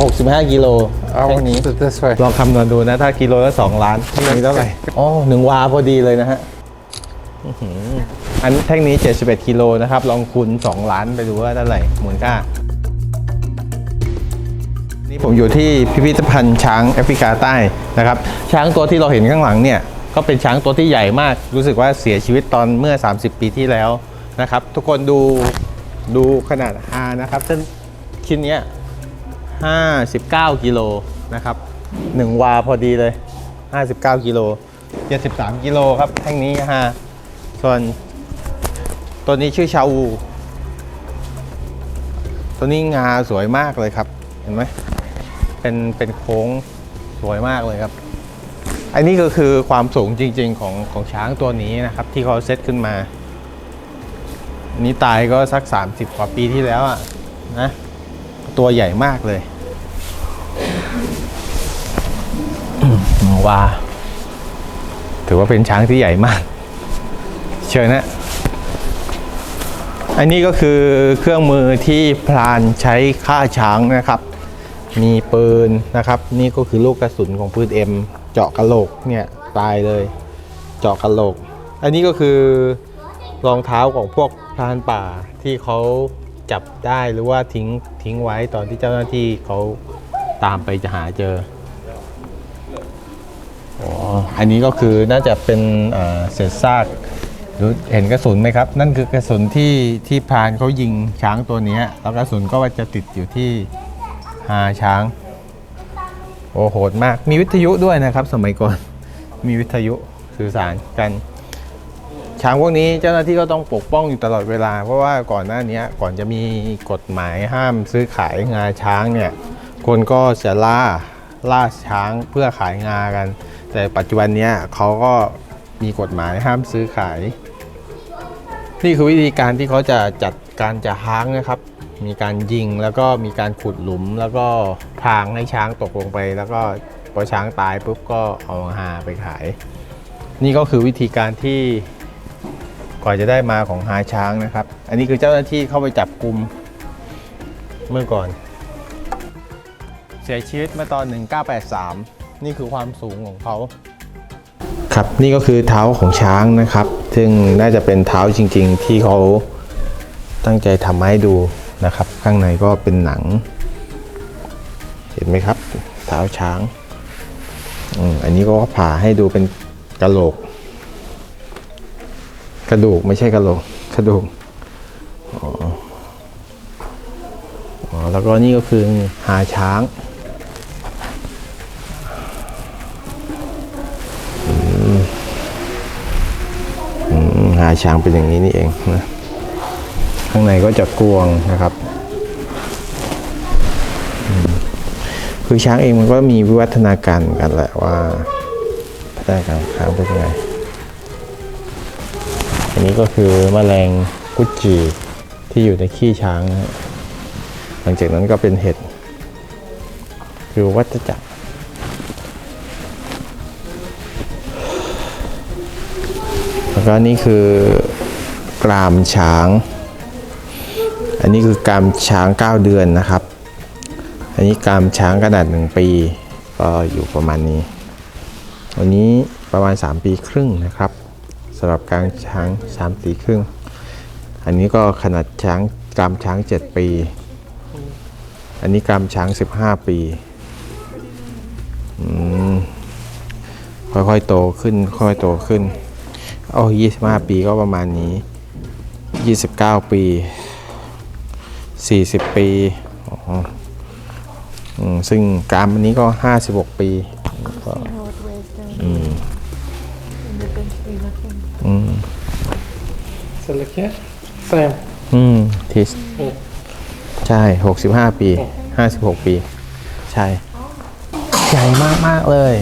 65กิโล เอาแท่งนี้ this way ลองคำนวณดูนะ ถ้ากิโลละ2ล้านนี่เท่าไหร่อ๋อหนึ่งวาพอดีเลยนะฮะอื้อหืออันแท่งนี้ 71กิโลนะครับ ลองคูณ2ล้านไปดูว่าเท่าไหร่มูลค่า นี่ผมอยู่ที่พิพิธภัณฑ์ช้างแอฟริกาใต้นะครับ ช้างตัวที่เราเห็นข้างหลังเนี่ย ก็เป็นช้างตัวที่ใหญ่มาก รู้สึกว่าเสียชีวิตตอนเมื่อ 30 ปีที่แล้วนะครับ ทุกคนดูดูขนาดฮานะครับซึ่งชิ้นเนี้ย 59 กิโลนะครับ1วาพอดีเลย 59 กิโล 73 กิโลครับแท่งนี้ฮะส่วนตัวนี้ชื่อชาวูตัวนี้งาสวยมากเลยครับ เห็นไหมเป็นเป็นโค้งสวยมากเลยครับ อันนี้ก็คือความสูงจริง ๆ ของของช้างตัวนี้นะครับ ที่เขาเซตขึ้นมาอันนี้ตายก็สัก 30 กว่าปีที่แล้วอะนะ ตัวใหญ่มากเลยว้าถือว่าเป็นช้างที่ใหญ่มาก เชิญนะ อันนี้ก็คือเครื่องมือที่พรานใช้ฆ่าช้างนะครับ มีปืนนะครับ นี่ก็คือลูกกระสุนของปืนเอ็มเจาะกระโหลกเนี่ยตายเลย เจาะกระโหลก อันนี้ก็คือรองเท้าของพวกพรานป่าที่เขา จับได้หรือว่าทิ้งทิ้งไว้ตอนที่เจ้าหน้าที่เขาตามไปจะหาเจออ๋ออันนี้ก็คือน่าจะเป็นเศษซากเห็นกระสุนไหมครับ นั่นคือกระสุนที่ที่พานเขายิงช้างตัวนี้แล้วกระสุนก็จะติดอยู่ที่หาช้างโอ้โหดมากมีวิทยุด้วยนะครับ สมัยก่อนมีวิทยุสื่อสารกัน ช้างพวกนี้เจ้าหน้าที่ก็ต้องปกป้องอยู่ตลอดเวลา เพราะว่าก่อนหน้านี้ก่อนจะมีกฎหมายห้ามซื้อขายงาช้างเนี่ยคนก็จะล่าล่าช้างเพื่อขายงากัน แต่ปัจจุบันนี้เขาก็มีกฎหมายห้ามซื้อขาย นี่คือวิธีการที่เขาจะจัดการจะช้างนะครับ มีการยิงแล้วก็มีการขุดหลุม แล้วก็พางให้ช้างตกลงไป แล้วก็พอช้างตายปุ๊บก็เอาหาไปขาย นี่ก็คือวิธีการที่ ก่อนจะได้มาของหาช้างนะครับ อันนี้คือเจ้าหน้าที่เข้าไปจับกลุ่มเมื่อก่อน เสียชีวิตเมื่อตอน 1983 นี่คือความสูงของเขา ครับนี่ก็คือเท้าของช้างนะครับ ซึ่งน่าจะเป็นเท้าจริง ๆ ที่เขาตั้งใจทำให้ดูนะครับ ข้างในก็เป็นหนัง เห็นไหมครับ เท้าช้าง อันนี้ก็ผ่าให้ดูเป็นกระโหลก กระดูกไม่ใช่กระโหลกกระดูกอ๋ออ๋อแล้วก็นี่ก็คือหาช้างอืมหาช้างเป็นอย่างนี้นี่เองนะข้างในก็จะกวงนะครับ คือช้างเองมันก็มีวิวัฒนาการกันแหละว่าพัฒนาการของช้างเป็นยังไง อันนี้ก็คือแมลงกุจจีที่อยู่ในขี้ช้างนะหลังจากนั้นก็เป็นเห็ด คือวัฏจักรแล้วก็นี่คือกรามช้าง อันนี้คือกรามช้าง 9 เดือนนะครับ อันนี้กรามช้างขนาด1ปีก็อยู่ประมาณนี้ วันนี้ประมาณ 3 ปีครึ่งนะครับ สำหรับกรามช้าง3ปีครึ่ง อันนี้ก็ขนาดช้างกรามช้าง 7 ปี อันนี้กรามช้าง 15 ปีอืมค่อยๆโตขึ้น ค่อยๆโตขึ้นโอ้ยี่สิบห้าปีก็ประมาณนี้ยี่สิบเก้าปีสี่สิบปีอ๋อซึ่งกรามอันนี้ก็ห้าสิบหกปีก็ how it weighs down. อืม And the country nothing. อืม So look here Sam อืมทิสใช่หกสิบห้าปีห้าสิบหกปี ใช่ ใหญ่มากมากๆเลย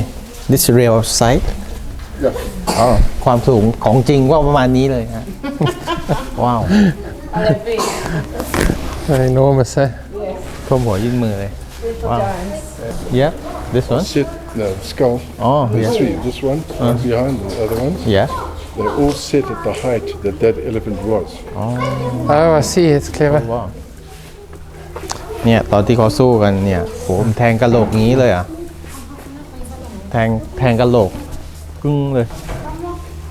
this real size อ๋อความสูงของจริงก็ประมาณนี้เลยฮะว้าว enormous eh ท่วมหัวยื่นมือเลย ว้าว yeah this one Sit, no, skull. oh There's yeah three. This one, one behind, and the other ones. yeah They all sit at the height that that elephant was. Oh I see it's clever ว้าวเนี่ยตอนที่เขาสู้กันเนี่ยโหมนแทงกระโหลกงี้เลยอะ แทงแทงกระโหลกกึ้งเลย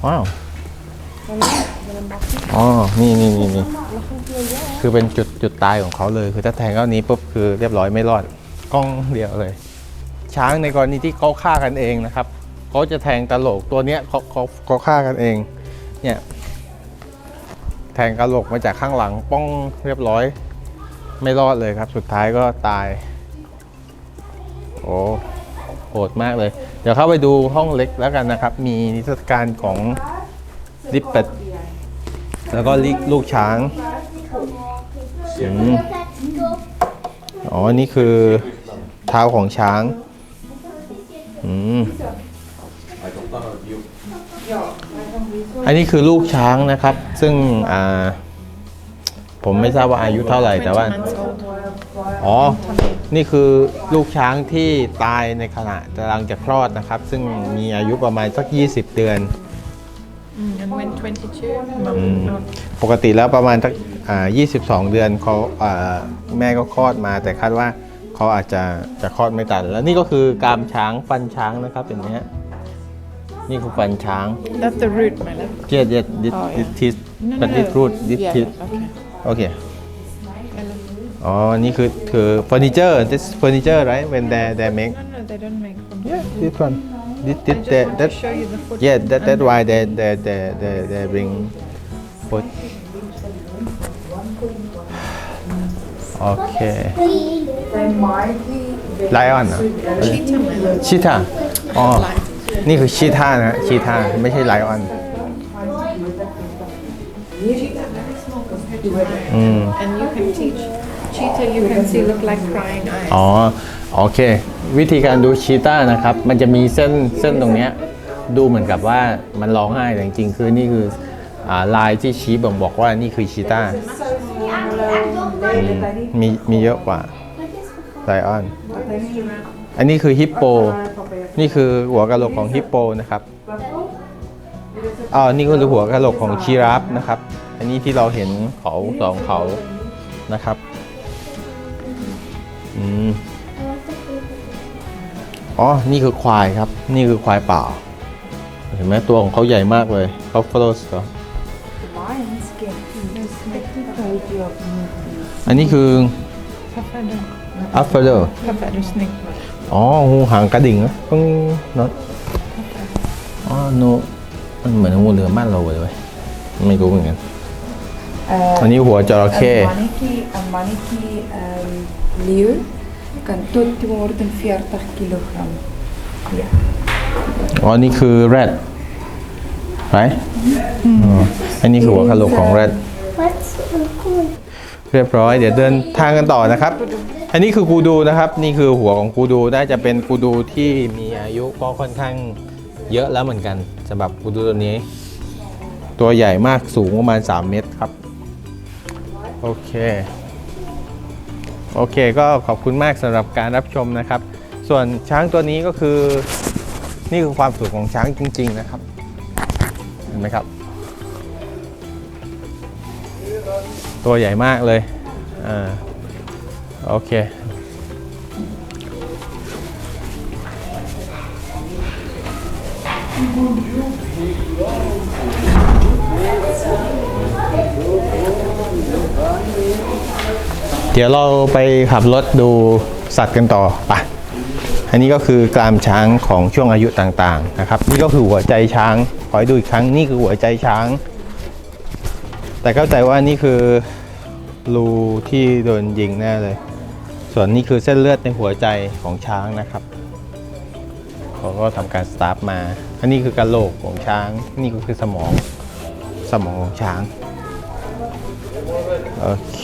ว้าว อ๋อ นี่นี่นี่นี่คือเป็นจุดจุดตายของเขาเลย คือถ้าแทงเข้านี้ปุ๊บคือเรียบร้อยไม่รอดกล้องเดียวเลย ช้างในกรณีที่เขาฆ่ากันเองนะครับ เขาจะแทงกระโหลกตัวเนี้ยเขาเขาเขาฆ่ากันเอง เนี่ยแทงกระโหลกมาจากข้างหลังป้องเรียบร้อย ไม่รอดเลยครับ สุดท้ายก็ตาย โอ้โหดมากเลย เดี๋ยวเข้าไปดูห้องเล็กแล้วกันนะครับ มีนิทรรศการของลิปเป็ดแล้วก็ลิลูกช้างอ๋อ นี่คือเท้าของช้าง อืม อันนี้คือลูกช้างนะครับ ซึ่งอ่าผมไม่ทราบว่าอายุเท่าไหร่แต่ว่า months old. อ๋อ นี่คือลูกช้างที่ตายในขณะกำลังจะคลอดนะครับ ซึ่งมีอายุประมาณสัก 20 เดือน Mm, and when 22, mum, Mm. no. ปกติแล้วประมาณสักอ่า22 เดือนเขาอ่าแม่ก็คลอดมา แต่คาดว่าเขาอาจจะจะคลอดไม่ทัน แล้วนี่ก็คือกรามช้างฟันช้างนะครับเป็นอย่างนี้ย นี่คือฟันช้าง That's the root, my love. เจ็ดเจ็ดดิ Oh, yeah. ดิทิส No, ปั no, ดิ no. รูดดิ Yeah, ทิส yeah, okay. โอเค I love- อ๋อ นี่คือคือเฟอร์นิเจอร์ this furniture right when they they make No, no, they don't make from yeah this one this I this just that want that to show you the foot. Yeah, that, that's and- why they, they, they, they, they bring food. Okay. Lion เหรอ Cheetah, my love. ชีตาอ๋อ Lion. นี่คือชีตานะชีตาไม่ใช่ไลออนอืม And you can teach cheetah, you can see look like crying eyes. อ๋อ โอเค วิธีการดูชีตานะครับ มันจะมีเส้นเส้นตรงเนี้ยดูเหมือนกับว่ามันร้องไห้แต่จริงๆ คือนี่คืออ่าลายที่ชี้บ่งบอกว่านี่คือชีตาอืมมีมีเยอะกว่าไลออน อันนี้คือฮิปโป นี่คือหัวกะโหลกของฮิปโปนะครับอ๋อนี่คือหัวกะโหลกของชีราฟนะครับ อันนี้ที่เราเห็นเขาสองเขานะครับอืมอ๋อ นี่คือควายครับ นี่คือควายเปล่า เห็นไหมตัวของเขาใหญ่มากเลยเขาฟโลสเหรออันนี้คือ Papa, อัฟเฟอร์ Papa, the snake. อ๋องูหางกระดิ่งนะต้องน็อตอ๋อโนมันเหมือนงูเรือบ้านเราเลยเว้ยไม่รู้เหมือนกันอันนี้หัวจระเข้ Een mannetje, een mannetje ehm, leeuw kan tot 240 kilogram. Ja. อ๋อนี่คือแรดไหมอ๋ออันนี้คือหัวกะโหลกของแรดเรียบร้อย เดี๋ยวเดินทางกันต่อนะครับ อันนี้คือกูดูนะครับ นี่คือหัวของกูดูน่าจะเป็นกูดูที่มีอายุก็ค่อนข้างเยอะแล้วเหมือนกันสำหรับกูดูตัวนี้ ตัวใหญ่มากสูงประมาณ 3 เมตรครับ โอเค โอเคก็ขอบคุณมากสำหรับการรับชมนะครับ ส่วนช้างตัวนี้ก็คือ นี่คือความสุขของช้างจริง ๆ นะครับ เห็นไหมครับ ตัวใหญ่มากเลยอ่า โอเค เดี๋ยวเราไปขับรถดูสัตว์กันต่อไปอันนี้ก็คือกรามช้างของช่วงอายุต่างๆนะครับ นี่ก็คือหัวใจช้าง ขอให้ดูอีกครั้งนี่คือหัวใจช้าง แต่เข้าใจว่านี่คือรูที่โดนยิงแน่เลย ส่วนนี้คือเส้นเลือดในหัวใจของช้างนะครับเขาก็ทำการสตาร์ทมาอันนี้คือกระโหลกของช้าง นี่ก็คือสมองสมองของช้างโอเค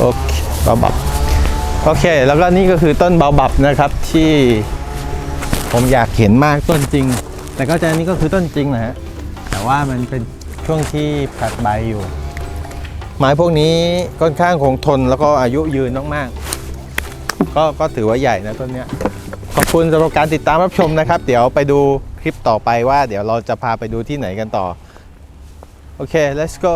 โอเคบาบับโอเค แล้วก็นี่ก็คือต้นบาบับนะครับที่ ผมอยากเห็นมากต้นจริง แต่ก็จะนี่ก็คือต้นจริงนะฮะแต่ว่ามันเป็นช่วงที่ผลัดใบอยู่ ไม้พวกนี้ค่อนข้างคงทนแล้วก็อายุยืนมากๆก็ก็ถือว่าใหญ่นะต้นเนี้ยขอบคุณสำหรับการติดตามรับชมนะครับ เดี๋ยวไปดูคลิปต่อไปว่า เดี๋ยวเราจะพาไปดูที่ไหนกันต่อโอเค let's go